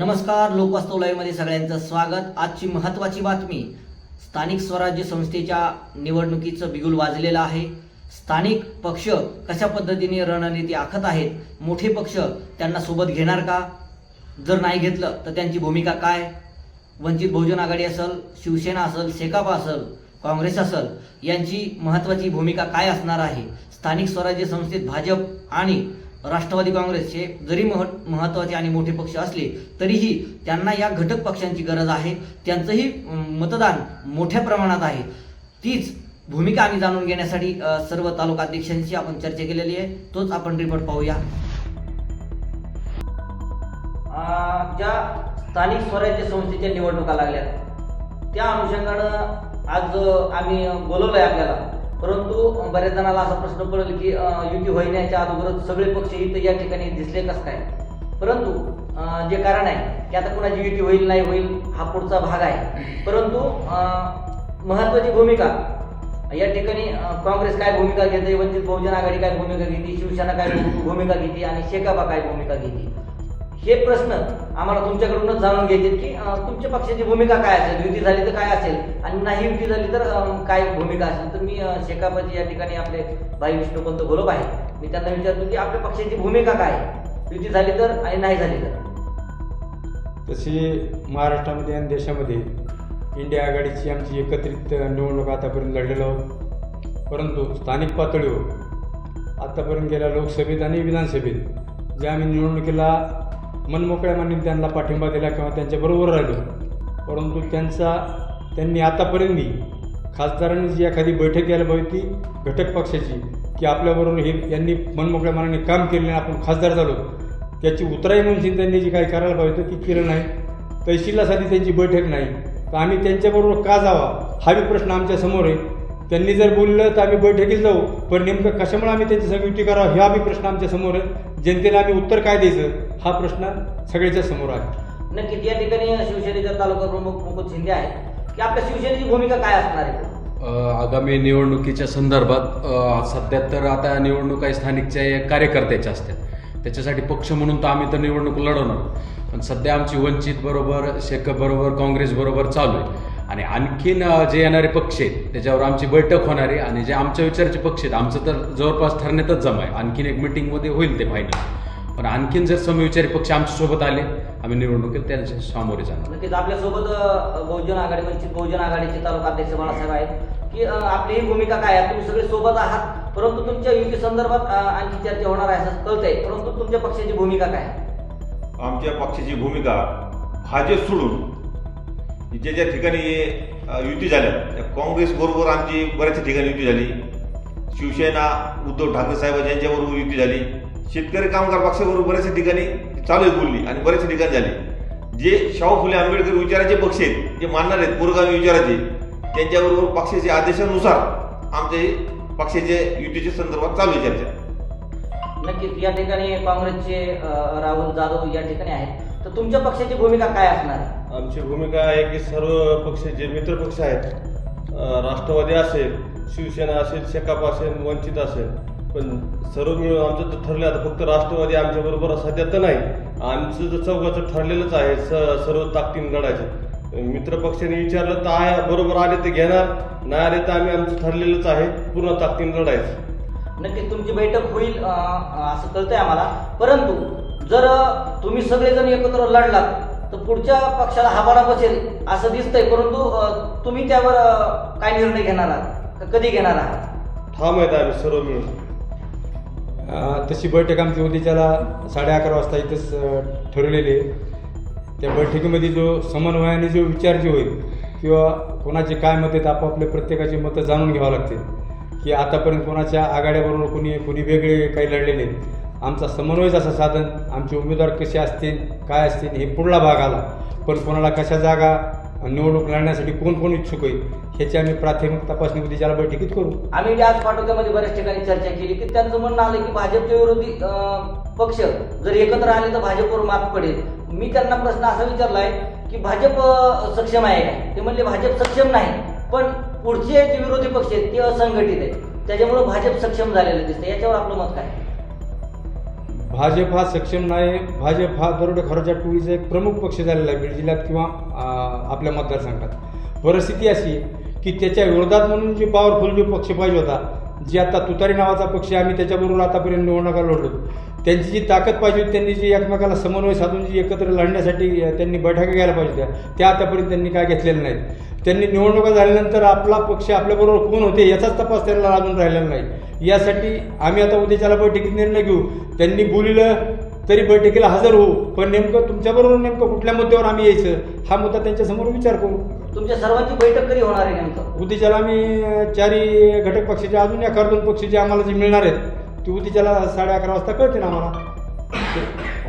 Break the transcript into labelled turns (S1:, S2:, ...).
S1: नमस्कार लोकवास्तव लाईव्हमध्ये सगळ्यांचं स्वागत. आजची महत्त्वाची बातमी स्थानिक स्वराज्य संस्थेच्या निवडणुकीचं बिगुल वाजलेलं आहे. स्थानिक पक्ष कशा पद्धतीने रणनीती आखत आहेत? मोठे पक्ष त्यांना सोबत घेणार का? जर नाही घेतलं तर त्यांची भूमिका काय? वंचित बहुजन आघाडी असेल शिवसेना असेल सेकाप असेल काँग्रेस असेल यांची महत्त्वाची भूमिका काय असणार आहे? स्थानिक स्वराज्य संस्थेत भाजप आणि राष्ट्रवादी काँग्रेस हे जरी मह महत्त्वाचे आणि मोठे पक्ष असले तरीही त्यांना या घटक पक्षांची गरज आहे. त्यांचंही मतदान मोठ्या प्रमाणात आहे. तीच भूमिका आम्ही जाणून घेण्यासाठी सर्व तालुका अध्यक्षांशी आपण चर्चा केलेली आहे. तोच आपण रिपोर्ट पाहूया. ज्या स्थानिक स्वराज्य संस्थेच्या निवडणुका लागल्या त्या अनुषंगानं आज आम्ही आम्ही बोलवलंय आपल्याला. परंतु बऱ्याच जणांना असा प्रश्न पडेल की युती होण्याच्या अगोदरच सगळे पक्ष इथं या ठिकाणी दिसले कसं काय? परंतु जे कारण आहे की आता कुणाची युती होईल नाही होईल हा पुढचा भाग आहे. परंतु महत्वाची भूमिका या ठिकाणी काँग्रेस काय भूमिका घेते वंचित बहुजन आघाडी काय भूमिका घेते शिवसेना काय भूमिका घेते आणि शेकाबा काय भूमिका घेते? हे प्रश्न आम्हाला तुमच्याकडूनच जाणून घ्यायचे की तुमच्या पक्षाची भूमिका काय असेल? युती झाली तर काय असेल? आणि नाही युती झाली तर काय भूमिका असेल? तर मी अ, शेकापाची या ठिकाणी आपले भाई विष्णुपंत गोलप आहे मी त्यांना विचारतो की आपल्या पक्षाची भूमिका काय? आहे? युती झाली तर आणि नाही झाली तर?
S2: तशी महाराष्ट्रामध्ये आणि देशामध्ये इंडिया आघाडीची आमची एकत्रित निवडणूक आतापर्यंत लढलेलो आहोत. परंतु स्थानिक पातळीवर आतापर्यंत गेल्या लोकसभेत आणि विधानसभेत ज्या आम्ही निवडणुकीला मनमोकळ्या मानून त्यांना पाठिंबा दिला किंवा त्यांच्याबरोबर राहिलो. परंतु त्यांचा त्यांनी आतापर्यंत खासदारांनी जी एखादी बैठक घ्यायला हवी ती घटक पक्षाची की आपल्याबरोबर हे यांनी मनमोकळ्या मनाने काम केले आणि आपण खासदार झालो. त्याची उतराई म्हणून त्यांनी जी काही करायला पाहिजे होतं ती केलं नाही. तहसीलासाठी त्यांची बैठक नाही. तर आम्ही त्यांच्याबरोबर का जावा हा बी प्रश्न आमच्यासमोर आहे. त्यांनी जर बोललं तर आम्ही बैठकीत जाऊ. पण नेमकं कशामुळे आम्ही त्यांची सगळी युती करावं हा बी प्रश्न आमच्यासमोर आहे. जनतेला आम्ही उत्तर काय द्यायचं? हा प्रश्न सगळ्याच्या समोर आहे.
S1: नक्कीच. या ठिकाणी शिवसेनेचा तालुका प्रमुख मुकुट शिंदे आहेत. की आपल्या शिवसेनेची भूमिका काय असणार आहे?
S3: अ, आगामी निवडणुकीच्या संदर्भात अ, सध्या तर आता निवडणुका स्थानिकच्या या कार्यकर्त्याच्या असतात. त्याच्यासाठी पक्ष म्हणून तर आम्ही तर निवडणूक लढवणार. पण सध्या आमची वंचित बरोबर शेक बरोबर काँग्रेस बरोबर चालू आहे. आणि आणखीन जे येणारे पक्ष आहेत त्याच्यावर आमची बैठक होणार आहे आणि जे आमच्या विचाराचे पक्ष आहेत आमचं तर जवळपास ठरण्यातच जमा आहे. आणखीन एक मिटिंगमध्ये होईल ते फायनल पण आणखीन जर समविचारी पक्ष आमच्यासोबत आले आम्ही निवडणुकीत त्यांच्या सामोरे जाणार.
S1: नक्कीच आपल्यासोबत बहुजन आघाडी वंचित बहुजन आघाडीचे तालुका अध्यक्ष बाळासाहेब आहेत की आपली ही भूमिका काय आहे? तुम्ही सगळे सोबत आहात परंतु तुमच्या युती संदर्भात आणखी चर्चा होणार आहे असं कळतंय. परंतु तुमच्या पक्षाची भूमिका काय आहे?
S4: आमच्या पक्षाची भूमिका भाजप सोडून ज्या ज्या ठिकाणी युती झाल्या त्या काँग्रेस बरोबर आमची बऱ्याच ठिकाणी युती झाली. शिवसेना उद्धव ठाकरे साहेब यांच्याबरोबर युती झाली. शेतकरी कामगार पक्षाबरोबर बऱ्याचशा ठिकाणी चालू आहे बोलली आणि बऱ्याचशा ठिकाणी झाली. जे शाहू फुले आंबेडकर विचाराचे पक्ष आहेत जे मानणार आहेत पुरोगामी विचाराचे त्यांच्याबरोबर पक्षाच्या आदेशानुसार आमचे पक्षाचे युतीच्या संदर्भात चालू आहे चर्चा.
S1: नक्कीच या ठिकाणी काँग्रेसचे राहुल जाधव या ठिकाणी आहेत. तर तुमच्या पक्षाची भूमिका काय असणार? आहे
S5: आमची भूमिका आहे की सर्व पक्ष जे मित्र पक्ष आहेत अ, राष्ट्रवादी असेल शिवसेना असेल शेकाप असेल वंचित असेल पण सर्व मिळून आमचं तर ठरलं आता फक्त राष्ट्रवादी आमच्याबरोबर सध्या तर नाही. आमचं जर चौघाचं ठरलेलंच आहे स सर्व ताकदीन लढायचं मित्र पक्षाने विचारलं तर आहे बरोबर आले तर घेणार नाही आले तर आम्ही आमचं ठरलेलंच आहे पूर्ण ताकदीन लढायचं
S1: नक्कीच तुमची बैठक होईल अ, असं कळतंय आम्हाला. परंतु जर तुम्ही सगळेजण एकत्र लढलात तर पुढच्या पक्षाला हाबाडा बसेल असं दिसतंय. परंतु तुम्ही त्यावर काय निर्णय घेणार आहात? कधी घेणार आहात?
S5: ठाम आहेत आम्ही सर्व मिळून.
S2: तशी बैठक आमची उद्याच्याला साडे अकरा वाजता इथंच ठरवलेली आहे. त्या बैठकीमध्ये जो समन्वयाने जो विचार जे होईल किंवा कोणाचे काय मत आहेत आपापले प्रत्येकाची मतं जाणून घ्यावं लागते की आतापर्यंत कोणाच्या आघाड्याबरोबर कोणी कोणी वेगळे काही लढलेले आहेत. आमचा समन्वय जसं साधन आमचे उमेदवार कसे असतील काय असतील हे पुढला भाग आला. पण कोणाला कशा जागा निवडणूक लढण्यासाठी कोण कोण इच्छुक आहे ह्याची आम्ही प्राथमिक तपासणी उद्याच्याला बैठकीत करू.
S1: आम्ही आज पाठोद्यामध्ये बऱ्याच ठिकाणी चर्चा केली की त्यांचं म्हणणं आलं की भाजपचे विरोधी पक्ष जर एकत्र आले तर भाजपवर मात पडेल. मी त्यांना प्रश्न असा विचारलाय की भाजप सक्षम आहे काय ते म्हणले भाजप सक्षम नाही पण पुढचे जे विरोधी पक्ष आहेत ते असंघटित आहेत. त्याच्यामुळे भाजप सक्षम झालेलं दिसतं याच्यावर आपलं मत काय?
S2: भाजप हा सक्षम नाही भाजप हा दरोडेखोराच्या टोळीचा एक प्रमुख पक्ष झालेला आहे बीड जिल्ह्यात किंवा आपल्या मतदारसंघात. परिस्थिती अशी आहे की त्याच्या विरोधात म्हणून जे पॉवरफुल जो पक्ष पाहिजे होता जी आता तुतारी नावाचा पक्ष आहे, आम्ही त्याच्याबरोबर आतापर्यंत निवडणुका लढलो. त्यांची जी ताकद पाहिजे होती त्यांनी जी एकमेकाला समन्वय साधून जी एकत्र लढण्यासाठी त्यांनी बैठका घ्यायला पाहिजे होत्या त्या आतापर्यंत त्यांनी काय घेतलेल्या नाहीत. त्यांनी निवडणुका झाल्यानंतर आपला पक्ष आपल्याबरोबर कोण होते याचाच तपास त्यांना अजून राहिलेला नाही. यासाठी आम्ही आता उद्याच्याला बैठकीत निर्णय घेऊ. त्यांनी बोलिलं तरी बैठकीला हजर होऊ पण नेमकं तुमच्याबरोबर नेमकं कुठल्या मुद्द्यावर आम्ही यायचं हा मुद्दा त्यांच्यासमोर विचार करू.
S1: तुमच्या सर्वांची बैठक कधी होणार आहे नेमकं?
S2: उद्याच्याला आम्ही चारही घटक पक्षाचे अजून एखाद दोन पक्ष जे आम्हाला जे मिळणार आहेत तू तिच्याला साडे अकरा वाजता कळते ना आम्हाला?